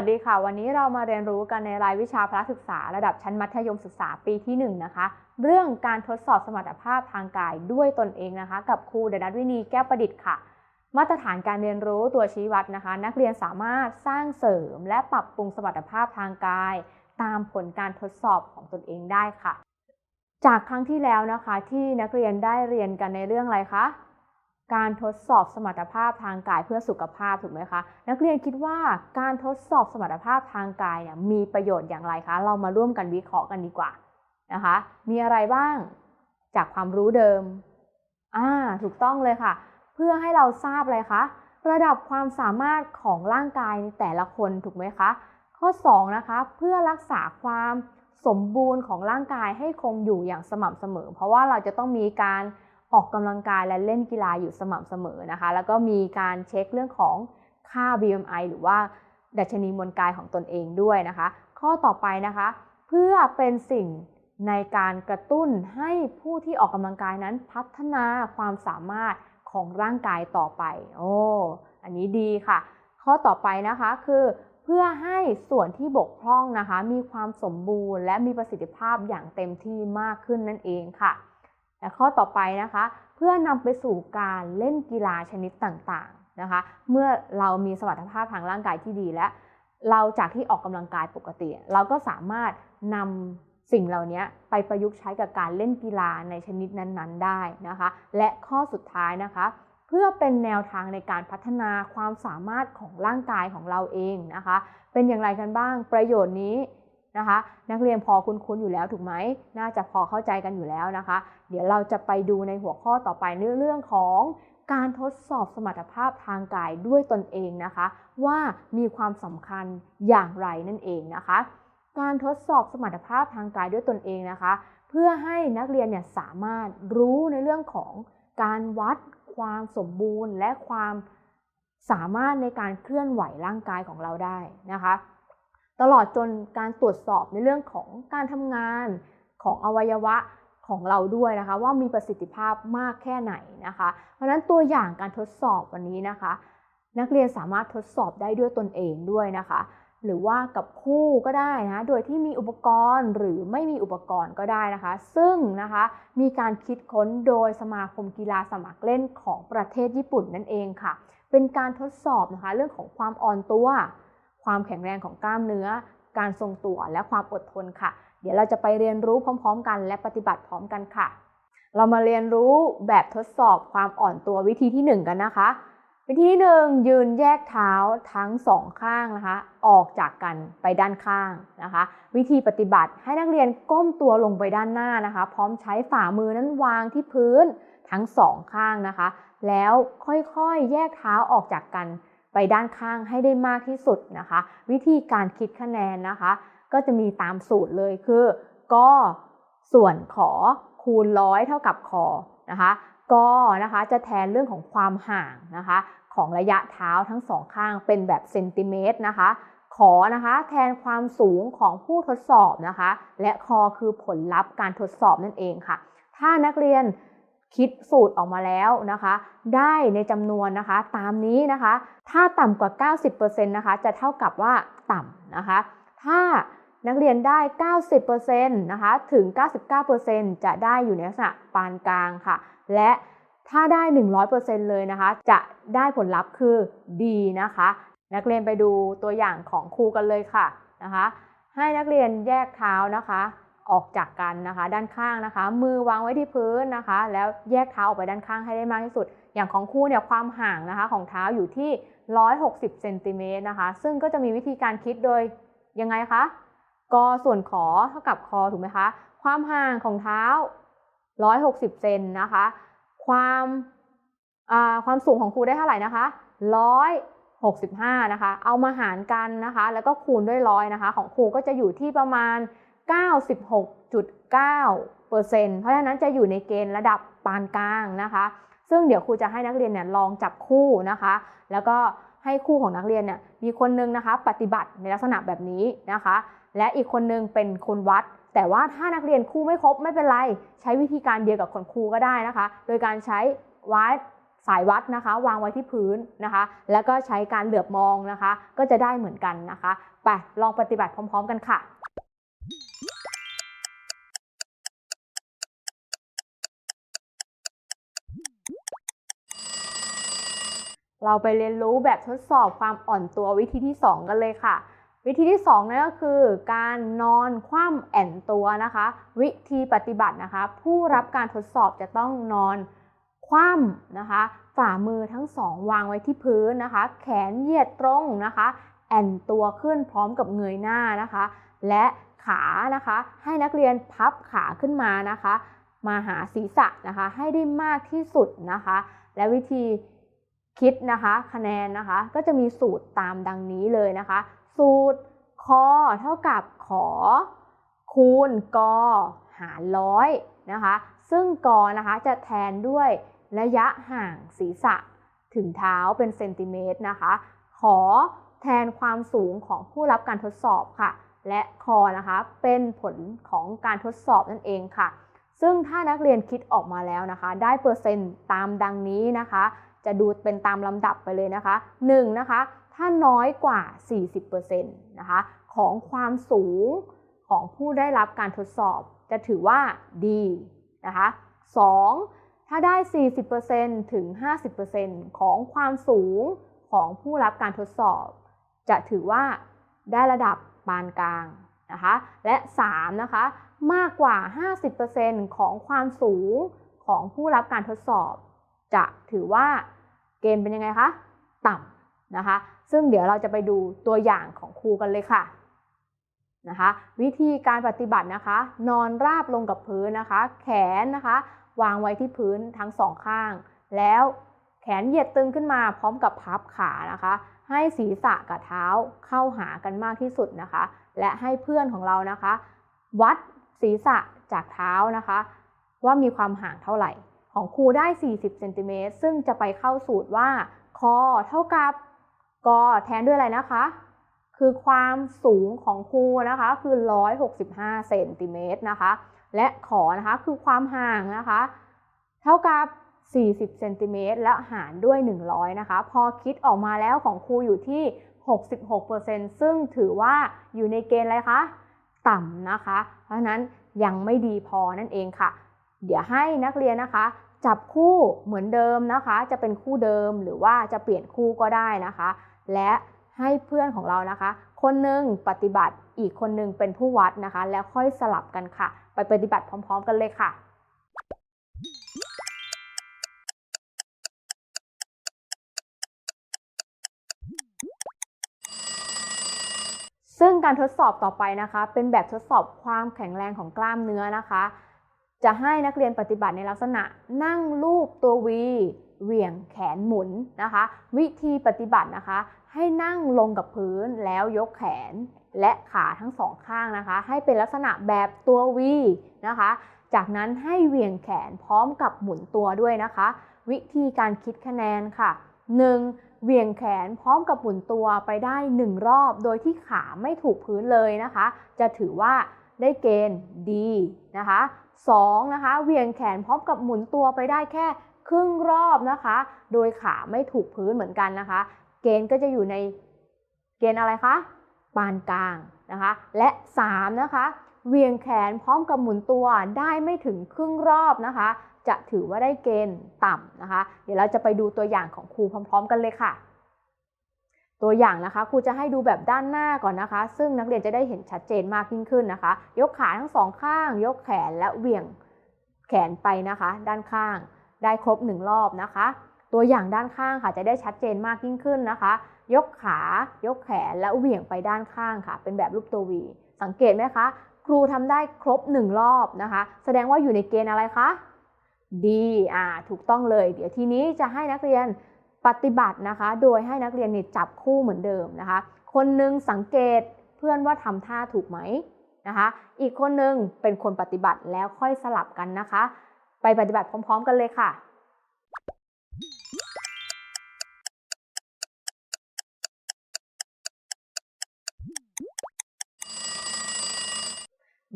วัสดีค่ะ วันนี้เรามาเรียนรู้กันในรายวิชาพละศึกษาระดับชั้นมัธยมศึกษาปีที่1นนะคะ เรื่องการทดสอบสมรรถภาพทางกายด้วยตนเองนะคะ กับครูเดนัทวินีแก้วประดิษฐ์ค่ะ มาตรฐานการเรียนรู้ตัวชี้วัดนะคะ นักเรียนสามารถสร้างเสริมและปรับปรุงสมรรถภาพทางกาย ตามผลการทดสอบของตนเองได้ค่ะ จากครั้งที่แล้วนะคะที่นักเรียนได้เรียนกันในเรื่องอะไรคะ การทดสอบสมรรถภาพทางกายเพื่อสุขภาพถูกไหมคะ นักเรียนคิดว่าการทดสอบสมรรถภาพทางกายเนี่ยมีประโยชน์อย่างไรคะ เรามาร่วมกันวิเคราะห์กันดีกว่านะคะ มีอะไรบ้างจากความรู้เดิมอ่าถูกต้องเลยค่ะ เพื่อให้เราทราบเลยคะระดับความสามารถของร่างกายในแต่ละคนถูกไหมคะ ข้อ 2 นะคะ เพื่อรักษาความสมบูรณ์ของร่างกายให้คงอยู่อย่างสม่ำเสมอ เพราะว่าเราจะต้องมีการ ออกกำลังกายและเล่นกีฬาอยู่สม่ำเสมอนะคะ แล้วก็มีการเช็คเรื่องของค่า BMI หรือว่าดัชนีมวลกายของตนเองด้วยนะคะ ข้อต่อไปนะคะ เพื่อเป็นสิ่งในการกระตุ้นให้ผู้ที่ออกกำลังกายนั้นพัฒนาความสามารถของร่างกายต่อไป โอ้ อันนี้ดีค่ะ ข้อต่อไปนะคะคือเพื่อให้ส่วนที่บกพร่องนะคะ มีความสมบูรณ์และมีประสิทธิภาพอย่างเต็มที่มากขึ้นนั่นเองค่ะ และข้อต่อไปนะคะ เพื่อนำไปสู่การเล่นกีฬาชนิดต่างๆนะคะ เมื่อเรามีสมรรถภาพทางร่างกายที่ดีและ เราจากที่ออกกำลังกายปกติ เราก็สามารถนำสิ่งเหล่านี้ไปประยุกต์ใช้กับการเล่นกีฬาในชนิดนั้นๆ ได้นะคะ และข้อสุดท้ายนะคะเพื่อเป็นแนวทางในการพัฒนาความสามารถของร่างกายของเราเองนะคะ เป็นอย่างไรกันบ้าง ประโยชน์นี้ นะคะ นักเรียนพอคุ้นๆอยู่แล้วถูกไหมน่าจะพอเข้าใจกันอยู่แล้วนะคะ เดี๋ยวเราจะไปดูในหัวข้อต่อไปในเรื่องของการทดสอบสมรรถภาพทางกายด้วยตนเองนะคะ ว่ามีความสำคัญอย่างไรนั่นเองนะคะ การทดสอบสมรรถภาพทางกายด้วยตนเองนะคะ เพื่อให้นักเรียนเนี่ยสามารถรู้ในเรื่องของการวัดความสมบูรณ์และความสามารถในการเคลื่อนไหวร่างกายของเราได้นะคะ ตลอดจนการตรวจสอบในเรื่องของการทำงานของอวัยวะของเราด้วยนะคะ ว่ามีประสิทธิภาพมากแค่ไหนนะคะ เพราะนั้นตัวอย่างการทดสอบวันนี้นะคะ นักเรียนสามารถทดสอบได้ด้วยตนเองด้วยนะคะ หรือว่ากับคู่ก็ได้นะโดยที่มีอุปกรณ์หรือไม่มีอุปกรณ์ก็ได้นะคะ ซึ่งนะคะมีการคิดค้นโดยสมาคมกีฬาสมัครเล่นของประเทศญี่ปุ่นนั่นเองค่ะ เป็นการทดสอบนะคะเรื่องของความอ่อนตัว ความแข็งแรงของกล้ามเนื้อ การทรงตัวและความอดทนค่ะ เดี๋ยวเราจะไปเรียนรู้พร้อม ๆ กัน และปฏิบัติพร้อมกันค่ะ เรามาเรียนรู้แบบทดสอบความอ่อนตัววิธีที่ 1 กันนะคะ วิธีที่หนึ่งยืนแยกเท้าทั้งสองข้างนะคะ ออกจากกันไปด้านข้างนะคะ วิธีปฏิบัติให้นักเรียนก้มตัวลงไปด้านหน้านะคะ พร้อมใช้ฝ่ามือนั้นวางที่พื้นทั้งสองข้างนะคะ แล้วค่อยๆ แยกเท้าออกจากกัน ไปด้านข้างให้ได้มากที่สุดนะคะ วิธีการคิดคะแนนนะคะ ก็จะมีตามสูตรเลยคือ ก็ส่วนขอคูณร้อยเท่ากับคอนะคะก็นะคะจะแทนเรื่องของความห่างนะคะของระยะเท้าทั้งสองข้างเป็นแบบเซนติเมตรนะคะขอนะคะแทนความสูงของผู้ทดสอบนะคะ และคอคือผลลัพธ์การทดสอบนั่นเองค่ะ ถ้านักเรียน คิดสูตรออกมาแล้วนะคะ ได้ในจำนวนนะคะ ตามนี้นะคะ ถ้าต่ำกว่า 90%นะคะ จะเท่ากับว่าต่ำนะคะ ถ้านักเรียนได้ 90%นะคะ ถึง 99%จะได้อยู่ในลักษณะปานกลางค่ะ และถ้าได้ 100%เลยนะคะ จะได้ผลลัพธ์คือดีนะคะ นักเรียนไปดูตัวอย่างของครูกันเลยค่ะนะคะ ให้นักเรียนแยกเท้านะคะ ออกจากกันนะคะ ด้านข้างนะคะ มือวางไว้ที่พื้นนะคะ แล้วแยกเท้าออกไปด้านข้างให้ได้มากที่สุด อย่างของคู่เนี่ยความห่างนะคะ ของเท้าอยู่ที่ 160เซนติเมตรนะคะ ซึ่งก็จะมีวิธีการคิดโดยยังไงคะกส่วนขอเท่ากับคอถูกไหมคะ ความห่างของเท้า 160เซนนะคะ ความความสูงของครูได้เท่าไหร่นะคะ 165 นะคะ เอามาหารกันนะคะ แล้วก็คูณด้วยร้อยนะคะ ของครูก็จะอยู่ที่ประมาณ 96.9%เพราะฉะนั้นจะอยู่ในเกณฑ์ระดับปานกลางนะคะ ซึ่งเดี๋ยวครูจะให้นักเรียนเนี่ยลองจับคู่นะคะ แล้วก็ให้คู่ของนักเรียนเนี่ยมีคนนึงนะคะ ปฏิบัติในลักษณะแบบนี้นะคะ และอีกคนนึงเป็นคนวัด แต่ว่าถ้านักเรียนคู่ไม่ครบไม่เป็นไร ใช้วิธีการเดียวกับคนครูก็ได้นะคะ โดยการใช้วัดสายวัดนะคะ วางไว้ที่พื้นนะคะ แล้วก็ใช้การเหลือบมองนะคะ ก็จะได้เหมือนกันนะคะไปลองปฏิบัติพร้อม ๆ กันค่ะ เราไปเรียนรู้แบบทดสอบความอ่อนตัววิธีที่ 2 กันเลยค่ะ วิธีที่2นั่นก็คือการนอนคว่ำแอนตัวนะคะ วิธีปฏิบัตินะคะ ผู้รับการทดสอบจะต้องนอนคว่ำนะคะ ฝ่ามือทั้งสองวางไว้ที่พื้นนะคะ แขนเหยียดตรงนะคะ แอนตัวขึ้นพร้อมกับเงยหน้านะคะ และขานะคะ ให้นักเรียนพับขาขึ้นมานะคะ มาหาศีรษะนะคะ ให้ได้มากที่สุดนะคะ และวิธี คิดนะคะคะแนนนะคะก็จะมีสูตรตามดังนี้เลยนะคะ สูตรคอเท่ากับขอ คูณกอหารร้อยนะคะซึ่งกอนะคะจะแทนด้วยระยะห่างศีรษะถึงเท้าเป็นเซนติเมตรนะคะ ขอแทนความสูงของผู้รับการทดสอบค่ะ และคอนะคะเป็นผลของการทดสอบนั่นเองค่ะ ซึ่งถ้านักเรียนคิดออกมาแล้วนะคะ ได้เปอร์เซ็นต์ตามดังนี้นะคะ จะดูเป็นตามลำดับไปเลยนะคะ 1. นะคะ ถ้าน้อยกว่า 40%นะคะของความสูงของผู้ได้รับการทดสอบจะถือว่าดีนะคะ 2. ถ้าได้ 40%ถึง 50%ของความสูงของผู้รับการทดสอบ จะถือว่าได้ระดับปานกลางนะคะ และ 3. นะคะ มากกว่า 50%ของความสูงของผู้รับการทดสอบ จะถือว่าเกณฑ์เป็นยังไงคะต่ำนะคะ ซึ่งเดี๋ยวเราจะไปดูตัวอย่างของครูกันเลยค่ะนะคะวิธีการปฏิบัตินะคะ นอนราบลงกับพื้นนะคะ แขนนะคะ วางไว้ที่พื้นทั้งสองข้าง แล้วแขนเหยียดตึงขึ้นมาพร้อมกับพับขานะคะ ให้ศีรษะกับเท้าเข้าหากันมากที่สุดนะคะ และให้เพื่อนของเรานะคะ วัดศีรษะจากเท้านะคะ ว่ามีความห่างเท่าไหร่ ของครูได้ 40เซนติเมตรซึ่งจะไปเข้าสูตรว่าคอเท่ากับกอแทนด้วยอะไรนะคะ คือความสูงของครูนะคะคือ 165เซนติเมตรนะคะ และขอนะคะคือความห่างนะคะ เท่ากับ 40เซนติเมตรและหารด้วย 100 นะคะ พอคิดออกมาแล้วของครูอยู่ที่ 66%ซึ่งถือว่าอยู่ในเกณฑ์อะไรคะ ต่ำนะคะ เพราะฉะนั้นยังไม่ดีพอนั่นเองค่ะ เดี๋ยวให้นักเรียนนะคะ จับคู่เหมือนเดิมนะคะ จะเป็นคู่เดิมหรือว่าจะเปลี่ยนคู่ก็ได้นะคะ และให้เพื่อนของเรานะคะ คนหนึ่งปฏิบัติอีกคนหนึ่งเป็นผู้วัดนะคะ แล้วค่อยสลับกันค่ะ ไปปฏิบัติพร้อม ๆ กันเลยค่ะซึ่งการทดสอบต่อไปนะคะ เป็นแบบทดสอบความแข็งแรงของกล้ามเนื้อนะคะ จะให้นักเรียนปฏิบัติในลักษณะนั่งลูบตัววีเหวี่ยงแขนหมุนนะคะ วิธีปฏิบัตินะคะ ให้นั่งลงกับพื้นแล้วยกแขนและขาทั้งสองข้างนะคะ ให้เป็นลักษณะแบบตัววีนะคะ จากนั้นให้เหวี่ยงแขนพร้อมกับหมุนตัวด้วยนะคะ วิธีการคิดคะแนนค่ะ 1. เหวี่ยงแขนพร้อมกับหมุนตัวไปได้ 1 รอบ โดยที่ขาไม่ถูกพื้นเลยนะคะ จะถือว่า ได้เกณฑ์ดีนะคะ 2. นะคะเวียงแขนพร้อมกับหมุนตัวไปได้แค่ครึ่งรอบนะคะ โดยขาไม่ถูกพื้นเหมือนกันนะคะ เกณฑ์ก็จะอยู่ในเกณฑ์อะไรคะปานกลางนะคะ และ3นะคะเวียงแขนพร้อมกับหมุนตัวได้ไม่ถึงครึ่งรอบนะคะ จะถือว่าได้เกณฑ์ต่ำนะคะ เดี๋ยวเราจะไปดูตัวอย่างของครูพร้อม ๆ กันเลยค่ะ ตัวอย่างนะคะครูจะให้ดูแบบด้านหน้าก่อนนะคะ ซึ่งนักเรียนจะได้เห็นชัดเจนมากยิ่งขึ้นนะคะ ยกขาทั้งสองข้าง ยกแขนและเหวี่ยงแขนไปนะคะ ด้านข้าง ได้ครบหนึ่งรอบนะคะ ตัวอย่างด้านข้างค่ะจะได้ชัดเจนมากยิ่งขึ้นนะคะ ยกขา ยกแขนและเหวี่ยงไปด้านข้างค่ะ เป็นแบบรูปตัววี สังเกตไหมคะ ครูทำได้ครบหนึ่งรอบนะคะ แสดงว่าอยู่ในเกณฑ์อะไรคะดีอ่าถูกต้องเลย เดี๋ยวทีนี้จะให้นักเรียน ปฏิบัตินะคะ โดยให้นักเรียนเนี่ยจับคู่เหมือนเดิมนะคะ คนหนึ่งสังเกตเพื่อนว่าทำท่าถูกไหมนะคะ อีกคนหนึ่งเป็นคนปฏิบัติแล้วค่อยสลับกันนะคะ ไปปฏิบัติพร้อม ๆ กันเลยค่ะ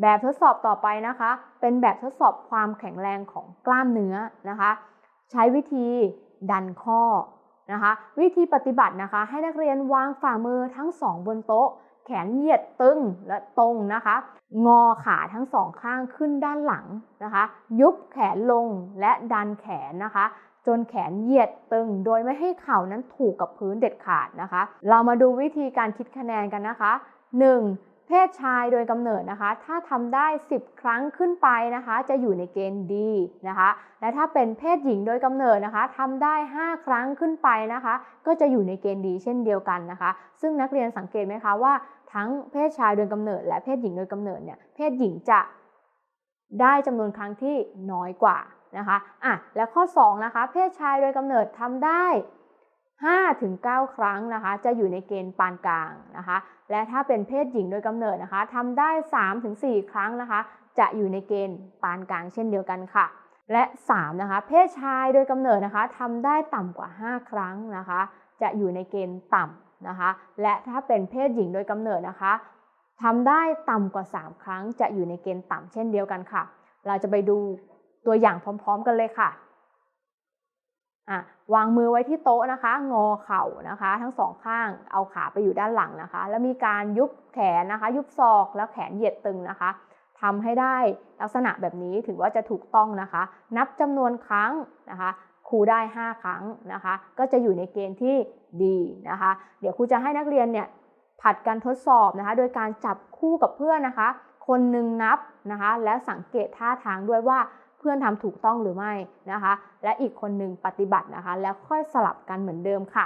แบบทดสอบต่อไปนะคะ เป็นแบบทดสอบความแข็งแรงของกล้ามเนื้อนะคะ ใช้วิธี ดันข้อนะคะ วิธีปฏิบัตินะคะ ให้นักเรียนวางฝ่ามือทั้งสองบนโต๊ะ แขนเหยียดตึงและตรงนะคะ งอขาทั้งสองข้างขึ้นด้านหลังนะคะ ยุบแขนลงและดันแขนนะคะ จนแขนเหยียดตึง โดยไม่ให้เข่านั้นถูกกับพื้นเด็ดขาดนะคะ เรามาดูวิธีการคิดคะแนนกันนะคะ 1. เพศชายโดยกำเนิดนะคะ ถ้าทำได้ 10 ครั้งขึ้นไปนะคะ จะอยู่ในเกณฑ์ดีนะคะ และถ้าเป็นเพศหญิงโดยกำเนิดนะคะทำได้ 5 ครั้งขึ้นไปนะคะ ก็จะอยู่ในเกณฑ์ดีเช่นเดียวกันนะคะ ซึ่งนักเรียนสังเกตไหมคะว่า ทั้งเพศชายโดยกำเนิด และเพศหญิงโดยกำเนิดเนี่ย เพศหญิงจะได้จำนวนครั้งที่น้อยกว่านะคะ อะ และข้อ 2 นะคะ เพศชายโดยกำเนิดทำได้ 5-9 ครั้งนะคะ จะอยู่ในเกณฑ์ปานกลางนะคะ และถ้าเป็นเพศหญิงโดยกำเนิดนะคะทำได้ 3-4 ครั้งนะคะ จะอยู่ในเกณฑ์ปานกลางเช่นเดียวกันค่ะ และ 3 นะคะ เพศชายโดยกำเนิดนะคะทำได้ต่ำกว่า 5 ครั้งนะคะ จะอยู่ในเกณฑ์ต่ำนะคะ และถ้าเป็นเพศหญิงโดยกำเนิดนะคะทำได้ต่ำกว่า 3 ครั้ง จะอยู่ในเกณฑ์ต่ำเช่นเดียวกันค่ะ เราจะไปดูตัวอย่างพร้อม ๆ กันเลยค่ะอะ วางมือไว้ที่โต๊ะนะคะ งอเข่านะคะ ทั้งสองข้างเอาขาไปอยู่ด้านหลังนะคะ แล้วมีการยุบแขนนะคะ ยุบศอกแล้วแขนเหยียดตึงนะคะทำให้ได้ลักษณะแบบนี้ถือว่าจะถูกต้องนะคะ นับจำนวนครั้งนะคะครูได้ 5 ครั้งนะคะ ก็จะอยู่ในเกณฑ์ที่ดีนะคะ เดี๋ยวครูจะให้นักเรียนเนี่ยผัดกันทดสอบนะคะ โดยการจับคู่กับเพื่อนนะคะ คนหนึ่งนับนะคะ และสังเกตท่าทางด้วยว่า พื่อนทำถูกต้องหรือไม่นะคะ และอีกคนหนึ่งปฏิบัตินะคะ แล้วค่อยสลับกันเหมือนเดิมค่ะ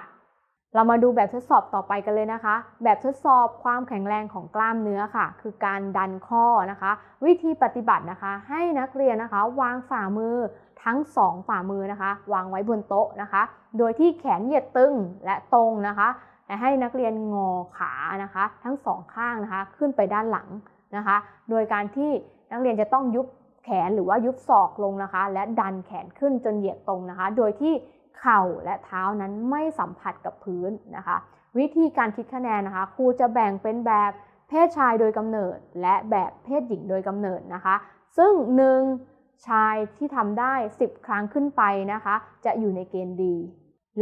เรามาดูแบบทดสอบต่อไปกันเลยนะคะ แบบทดสอบความแข็งแรงของกล้ามเนื้อค่ะ คือการดันข้อนะคะ วิธีปฏิบัตินะคะ ให้นักเรียนนะคะ วางฝ่ามือทั้งสองฝ่ามือนะคะ วางไว้บนโต๊ะนะคะ โดยที่แขนเหยียดตึงและตรงนะคะและให้นักเรียนงอขานะคะ ทั้งสองข้างนะคะขึ้นไปด้านหลังนะคะ โดยการที่นักเรียนจะต้องยุบ แขนหรือว่ายุบศอกลงนะคะ และดันแขนขึ้นจนเหยียดตรงนะคะ โดยที่เข่าและเท้านั้นไม่สัมผัสกับพื้นนะคะ วิธีการคิดคะแนนนะคะครูจะแบ่งเป็นแบบเพศชายโดยกำเนิด และแบบเพศหญิงโดยกำเนิดนะคะ ซึ่งหนึ่งชายที่ทำได้ 10 ครั้งขึ้นไปนะคะ จะอยู่ในเกณฑ์ดี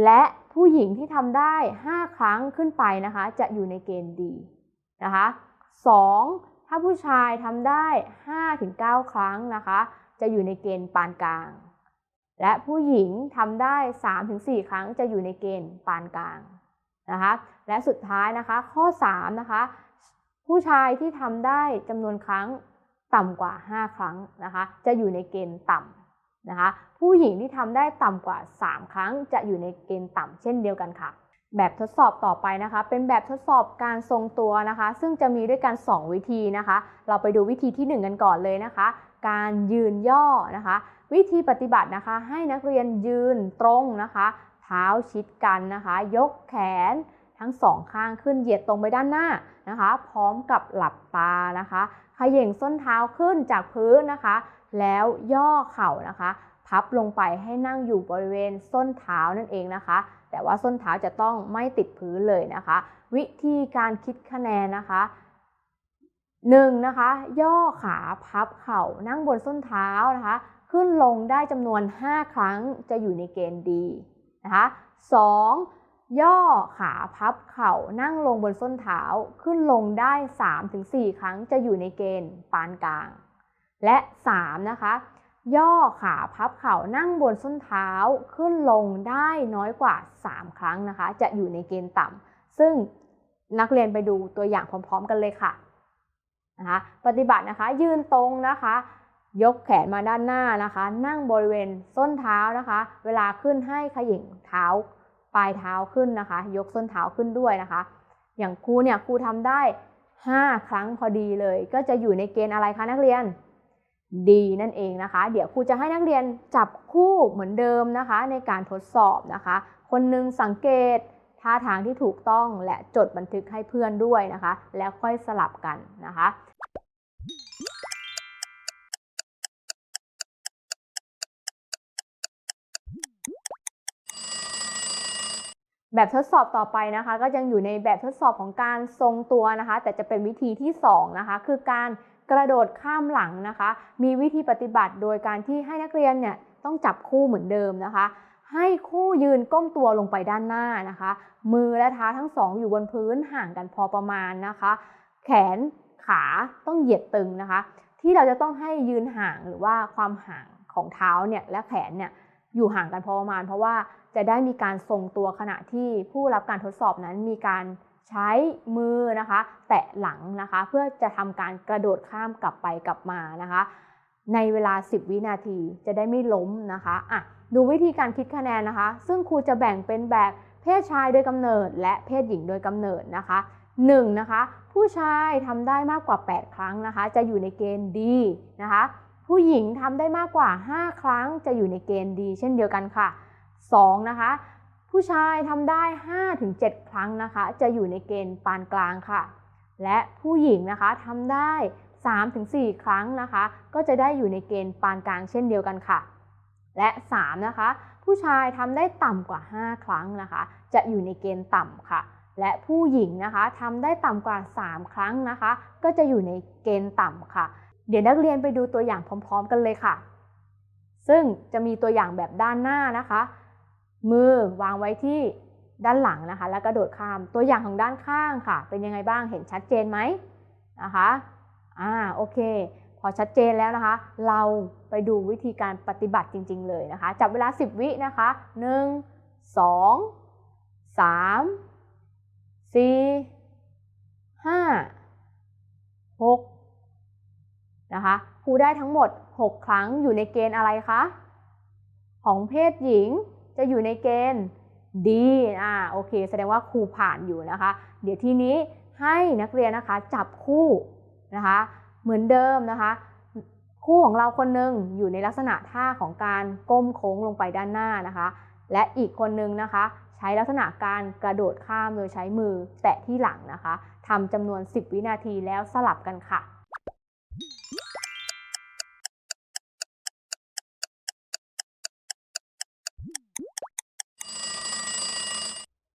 และผู้หญิงที่ทำได้ 5 ครั้งขึ้นไปนะคะ จะอยู่ในเกณฑ์ดีนะคะ 2. ถ้าผู้ชายทำได้ 5-9 ครั้งนะคะ จะอยู่ในเกณฑ์ปานกลาง และผู้หญิงทำได้ 3-4 ครั้งจะอยู่ในเกณฑ์ปานกลางนะคะ และสุดท้ายนะคะ ข้อ 3 นะคะ ผู้ชายที่ทำได้จำนวนครั้งต่ำกว่า 5 ครั้งนะคะ จะอยู่ในเกณฑ์ต่ำนะคะ ผู้หญิงที่ทำได้ต่ำกว่า 3 ครั้งจะอยู่ในเกณฑ์ต่ำเช่นเดียวกันค่ะ แบบทดสอบต่อไปนะคะ เป็นแบบทดสอบการทรงตัวนะคะ ซึ่งจะมีด้วยกัน 2 วิธีนะคะ เราไปดูวิธีที่ 1 กันก่อนเลยนะคะ การยืนย่อนะคะ วิธีปฏิบัตินะคะ ให้นักเรียนยืนตรงนะคะ เท้าชิดกันนะคะ ยกแขนทั้งสองข้างขึ้นเหยียดตรงไปด้านหน้านะคะ พร้อมกับหลับตานะคะขย่งส้นเท้าขึ้นจากพื้นนะคะ แล้วย่อเข่านะคะ พับลงไปให้นั่งอยู่บริเวณส้นเท้านั่นเองนะคะ แต่ว่าส้นเท้าจะต้องไม่ติดพื้นเลยนะคะ วิธีการคิดคะแนนนะคะหนึ่งนะคะ ย่อขาพับเข่านั่งบนส้นเท้านะคะ ขึ้นลงได้จำนวน 5 ครั้งจะอยู่ในเกณฑ์ดีนะคะ 2. ย่อขาพับเข่านั่งลงบนส้นเท้าขึ้นลงได้ 3-4 ครั้งจะอยู่ในเกณฑ์ปานกลาง และ 3 นะคะ ย่อขาพับเข่านั่งบนส้นเท้าขึ้นลงได้น้อยกว่า 3 ครั้งนะคะ จะอยู่ในเกณฑ์ต่ำซึ่งนักเรียนไปดูตัวอย่างพร้อม ๆ กันเลยค่ะนะคะปฏิบัตินะคะยืนตรงนะคะ ยกแขนมาด้านหน้านะคะ นั่งบริเวณส้นเท้านะคะ เวลาขึ้นให้ขย่งเท้าปลายเท้าขึ้นนะคะ ยกส้นเท้าขึ้นด้วยนะคะ อย่างครูเนี่ยครูทำได้ 5 ครั้งพอดีเลย ก็จะอยู่ในเกณฑ์อะไรคะนักเรียน ดีนั่นเองนะคะ เดี๋ยวครูจะให้นักเรียนจับคู่เหมือนเดิมนะคะ ในการทดสอบนะคะ คนหนึ่งสังเกตท่าทางที่ถูกต้องและจดบันทึกให้เพื่อนด้วยนะคะ แล้วค่อยสลับกันนะคะแบบทดสอบต่อไปนะคะ ก็ยังอยู่ในแบบทดสอบของการทรงตัวนะคะ แต่จะเป็นวิธีที่2นะคะคือการ กระโดดข้ามหลังนะคะ มีวิธีปฏิบัติโดยการที่ให้นักเรียนเนี่ยต้องจับคู่เหมือนเดิมนะคะ ให้คู่ยืนก้มตัวลงไปด้านหน้านะคะ มือและเท้าทั้งสองอยู่บนพื้นห่างกันพอประมาณนะคะ แขนขาต้องเหยียดตึงนะคะ ที่เราจะต้องให้ยืนห่างหรือว่าความห่างของเท้าเนี่ยและแขนเนี่ยอยู่ห่างกันพอประมาณ เพราะว่าจะได้มีการทรงตัวขณะที่ผู้รับการทดสอบนั้นมีการ ใช้มือนะคะ แตะหลังนะคะ เพื่อจะทำการกระโดดข้ามกลับไปกลับมานะคะ ในเวลา 10 วินาทีจะได้ไม่ล้มนะคะอะดูวิธีการคิดคะแนนนะคะ ซึ่งครูจะแบ่งเป็นแบบเพศชายโดยกำเนิด และเพศหญิงโดยกำเนิดนะคะ 1. นะคะผู้ชายทำได้มากกว่า 8 ครั้งนะคะ จะอยู่ในเกณฑ์ดีนะคะ ผู้หญิงทำได้มากกว่า 5 ครั้งจะอยู่ในเกณฑ์ดี เช่นเดียวกันค่ะ 2. นะคะ ผู้ชายทำได้ 5-7 ครั้งนะคะ จะอยู่ในเกณฑ์ปานกลางค่ะ และผู้หญิงนะคะทำได้ 3-4 ครั้งนะคะ ก็จะได้อยู่ในเกณฑ์ปานกลางเช่นเดียวกันค่ะ และ 3 นะคะ ผู้ชายทำได้ต่ำกว่า 5 ครั้งนะคะ จะอยู่ในเกณฑ์ต่ำค่ะ และผู้หญิงนะคะทำได้ต่ำกว่า 3 ครั้งนะคะ ก็จะอยู่ในเกณฑ์ต่ำค่ะ เดี๋ยวนักเรียนไปดูตัวอย่างพร้อม ๆ กันเลยค่ะ ซึ่งจะมีตัวอย่างแบบด้านหน้านะคะ มือวางไว้ที่ด้านหลังนะคะ แล้วกระโดดข้ามตัวอย่างของด้านข้างค่ะ เป็นยังไงบ้างเห็นชัดเจนไหมนะคะอ่าโอเค พอชัดเจนแล้วนะคะ เราไปดูวิธีการปฏิบัติจริง ๆ เลยนะคะ จับเวลา 10 วินะคะ 1 2 3 4 5 6นะคะครูได้ทั้งหมด 6 ครั้งอยู่ในเกณฑ์อะไรคะ ของเพศหญิง จะอยู่ในเกณฑ์ดีอ่าโอเค แสดงว่าครูผ่านอยู่นะคะ เดี๋ยวทีนี้ให้นักเรียนนะคะจับคู่นะคะ เหมือนเดิมนะคะ คู่ของเราคนหนึ่งอยู่ในลักษณะท่าของการก้มโค้งลงไปด้านหน้านะคะ และอีกคนนึงนะคะ ใช้ลักษณะการกระโดดข้ามโดยใช้มือแตะที่หลังนะคะทำจำนวน 10 วินาทีแล้วสลับกันค่ะ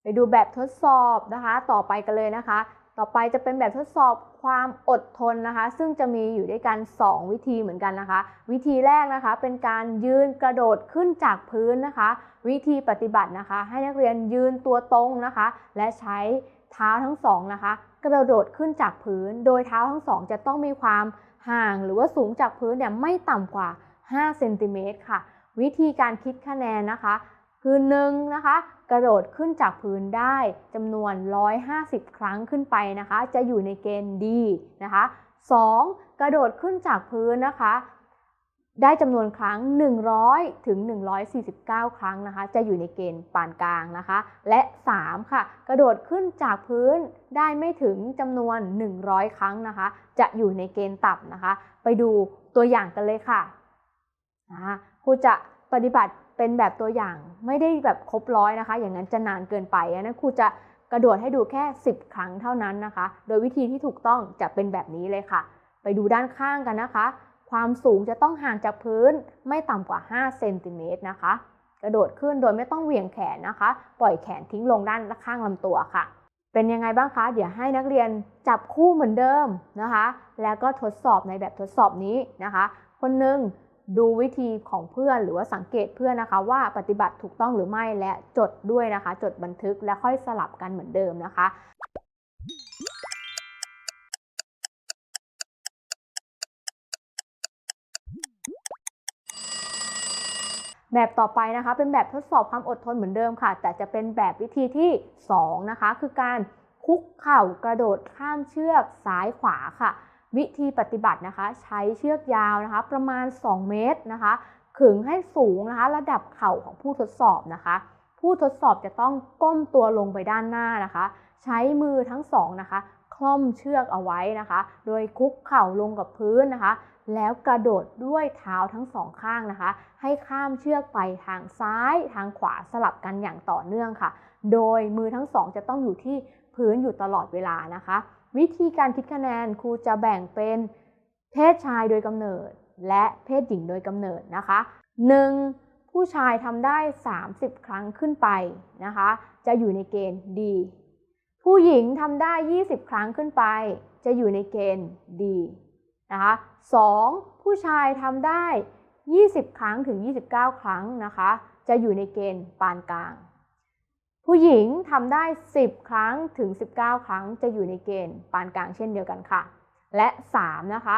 ไปดูแบบทดสอบนะคะ ต่อไปกันเลยนะคะ ต่อไปจะเป็นแบบทดสอบความอดทนนะคะ ซึ่งจะมีอยู่ด้วยกัน 2 วิธีเหมือนกันนะคะ วิธีแรกนะคะ เป็นการยืนกระโดดขึ้นจากพื้นนะคะ วิธีปฏิบัตินะคะ ให้นักเรียนยืนตัวตรงนะคะ และใช้เท้าทั้งสองนะคะ กระโดดขึ้นจากพื้น โดยเท้าทั้งสองจะต้องมีความห่างหรือว่าสูงจากพื้นเนี่ยไม่ต่ำกว่า5เซนติเมตรค่ะ วิธีการคิดคะแนนนะคะ คือ1นะคะ กระโดดขึ้นจากพื้นได้จำนวน 150 ครั้งขึ้นไปนะคะ จะอยู่ในเกณฑ์ดีนะคะ 2. กระโดดขึ้นจากพื้นนะคะ ได้จำนวนครั้ง 100 ถึง 149 ครั้งนะคะ จะอยู่ในเกณฑ์ปานกลางนะคะ และ 3 ค่ะ กระโดดขึ้นจากพื้นได้ไม่ถึงจำนวน 100 ครั้งนะคะ จะอยู่ในเกณฑ์ต่ำนะคะ ไปดูตัวอย่างกันเลยค่ะครูจะปฏิบัติ เป็นแบบตัวอย่างไม่ได้แบบครบร้อยนะคะ อย่างนั้นจะนานเกินไปนะครูจะกระโดดให้ดูแค่ 10 ครั้งเท่านั้นนะคะ โดยวิธีที่ถูกต้องจะเป็นแบบนี้เลยค่ะ ไปดูด้านข้างกันนะคะ ความสูงจะต้องห่างจากพื้นไม่ต่ำกว่า5เซนติเมตรนะคะ กระโดดขึ้นโดยไม่ต้องเหวี่ยงแขนนะคะ ปล่อยแขนทิ้งลงด้านข้างลำตัวค่ะ เป็นยังไงบ้างคะ เดี๋ยวให้นักเรียนจับคู่เหมือนเดิมนะคะ แล้วก็ทดสอบในแบบทดสอบนี้นะคะ คนหนึ่ง ดูวิธีของเพื่อนหรือว่าสังเกตเพื่อนนะคะ ว่าปฏิบัติถูกต้องหรือไม่และจดด้วยนะคะ จดบันทึกและค่อยสลับกันเหมือนเดิมนะคะแบบต่อไปนะคะเป็นแบบทดสอบความอดทนเหมือนเดิมค่ะ แต่จะเป็นแบบวิธีที่ 2 นะคะ คือการคุกเข่ากระโดดข้ามเชือกซ้ายขวาค่ะ วิธีปฏิบัตินะคะ ใช้เชือกยาวนะคะ ประมาณ 2 เมตรนะคะ ขึงให้สูงนะคะ ระดับเข่าของผู้ทดสอบนะคะ ผู้ทดสอบจะต้องก้มตัวลงไปด้านหน้านะคะ ใช้มือทั้งสองนะคะ คล่อมเชือกเอาไว้นะคะ โดยคุกเข่าลงกับพื้นนะคะ แล้วกระโดดด้วยเท้าทั้งสองข้างนะคะ ให้ข้ามเชือกไปทางซ้ายทางขวาสลับกันอย่างต่อเนื่องค่ะ โดยมือทั้งสองจะต้องอยู่ที่พื้นอยู่ตลอดเวลานะคะ วิธีการคิดคะแนนครูจะแบ่งเป็นเพศชายโดยกำเนิด และเพศหญิงโดยกำเนิดนะคะ 1. ผู้ชายทำได้ 30 ครั้งขึ้นไปนะคะ จะอยู่ในเกณฑ์ดี ผู้หญิงทำได้ 20 ครั้งขึ้นไป จะอยู่ในเกณฑ์ดีนะคะ 2. ผู้ชายทำได้ 20 ครั้งถึง 29 ครั้งนะคะ จะอยู่ในเกณฑ์ปานกลาง ผู้หญิงทำได้ 10 ครั้งถึง 19 ครั้งจะอยู่ในเกณฑ์ปานกลางเช่นเดียวกันค่ะ และ 3 นะคะ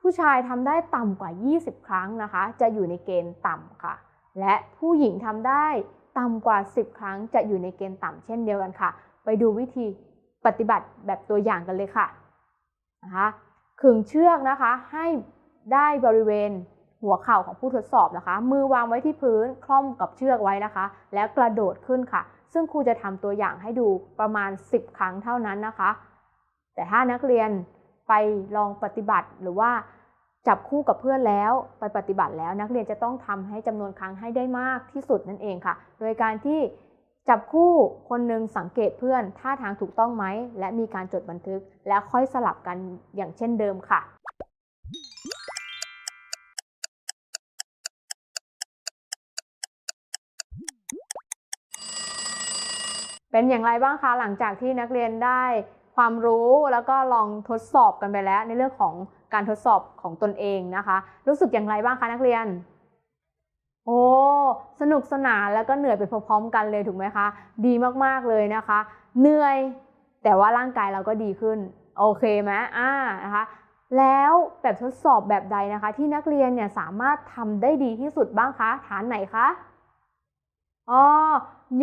ผู้ชายทำได้ต่ำกว่า 20 ครั้งนะคะ จะอยู่ในเกณฑ์ต่ำค่ะ และผู้หญิงทำได้ต่ำกว่า 10 ครั้งจะอยู่ในเกณฑ์ต่ำเช่นเดียวกันค่ะ ไปดูวิธีปฏิบัติแบบตัวอย่างกันเลยค่ะนะคะขึงเชือกนะคะให้ได้บริเวณหัวเข่าของผู้ทดสอบนะคะ มือวางไว้ที่พื้นคล่อมกับเชือกไว้นะคะ แล้วกระโดดขึ้นค่ะ ซึ่งครูจะทำตัวอย่างให้ดูประมาณ 10 ครั้งเท่านั้นนะคะ แต่ถ้านักเรียนไปลองปฏิบัติหรือว่าจับคู่กับเพื่อนแล้วไปปฏิบัติแล้วนักเรียนจะต้องทำให้จำนวนครั้งให้ได้มากที่สุดนั่นเองค่ะ โดยการที่จับคู่คนหนึ่งสังเกตเพื่อนท่าทางถูกต้องไหม และมีการจดบันทึก แล้วค่อยสลับกันอย่างเช่นเดิมค่ะ เป็นอย่างไรบ้างคะหลังจากที่นักเรียนได้ความรู้แล้วก็ลองทดสอบกันไปแล้ว ในเรื่องของการทดสอบของตนเองนะคะ รู้สึกอย่างไรบ้างคะนักเรียน โอ้สนุกสนานแล้วก็เหนื่อยไปพร้อมๆกันเลยถูกไหมคะ ดีมากๆเลยนะคะ เหนื่อยแต่ว่าร่างกายเราก็ดีขึ้น โอเคไหมอ่านะคะแล้วแบบทดสอบแบบใดนะคะ ที่นักเรียนเนี่ยสามารถทำได้ดีที่สุดบ้างคะ ฐานไหนคะอ๋อ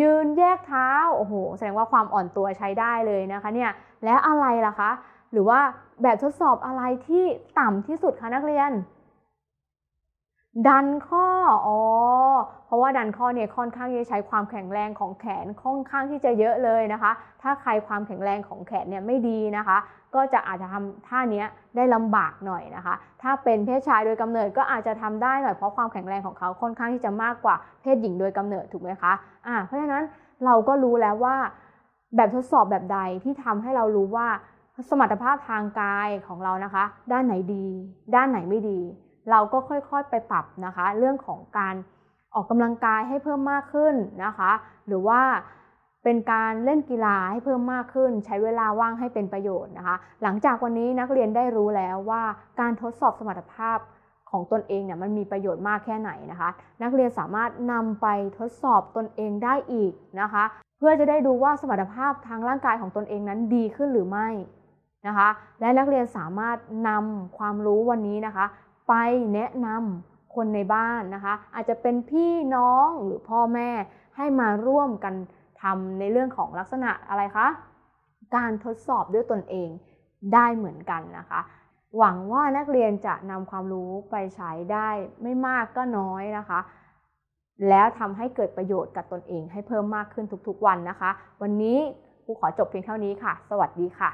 ยืนแยกเท้า โอ้โห แสดงว่าความอ่อนตัวใช้ได้เลยนะคะเนี่ย และอะไรล่ะคะ หรือว่าแบบทดสอบอะไรที่ต่ำที่สุดคะนักเรียน ดันข้อ อ๋อ เพราะว่าดันข้อเนี่ยค่อนข้างจะใช้ความแข็งแรงของแขนค่อนข้างที่จะเยอะเลยนะคะ ถ้าใครความแข็งแรงของแขนเนี่ยไม่ดีนะคะ ก็จะอาจจะทำท่าเนี้ยได้ลำบากหน่อยนะคะ ถ้าเป็นเพศชายโดยกำเนิดก็อาจจะทำได้หน่อยเพราะความแข็งแรงของเขาค่อนข้างที่จะมากกว่าเพศหญิงโดยกำเนิดถูกไหมคะอ่าเพราะฉะนั้นเราก็รู้แล้วว่า แบบทดสอบแบบใดที่ทำให้เรารู้ว่าสมรรถภาพทางกายของเรานะคะ ด้านไหนดี ด้านไหนไม่ดี เราก็ค่อยๆไปปรับนะคะ เรื่องของการออกกำลังกายให้เพิ่มมากขึ้นนะคะ หรือว่าเป็นการเล่นกีฬาให้เพิ่มมากขึ้น ใช้เวลาว่างให้เป็นประโยชน์นะคะ หลังจากวันนี้นักเรียนได้รู้แล้วว่าการทดสอบสมรรถภาพของตนเองเนี่ยมันมีประโยชน์มากแค่ไหนนะคะ นักเรียนสามารถนำไปทดสอบตนเองได้อีกนะคะ เพื่อจะได้ดูว่าสมรรถภาพทางร่างกายของตนเองนั้นดีขึ้นหรือไม่นะคะ และนักเรียนสามารถนำความรู้วันนี้นะคะ ไปแนะนำคนในบ้านนะคะ อาจจะเป็นพี่น้องหรือพ่อแม่ให้มาร่วมกันทำในเรื่องของลักษณะอะไรคะ การทดสอบด้วยตนเองได้เหมือนกันนะคะ หวังว่านักเรียนจะนำความรู้ไปใช้ได้ไม่มากก็น้อยนะคะ แล้วทำให้เกิดประโยชน์กับตนเองให้เพิ่มมากขึ้นทุกๆวันนะคะ วันนี้ครูขอจบเพียงเท่านี้ค่ะ สวัสดีค่ะ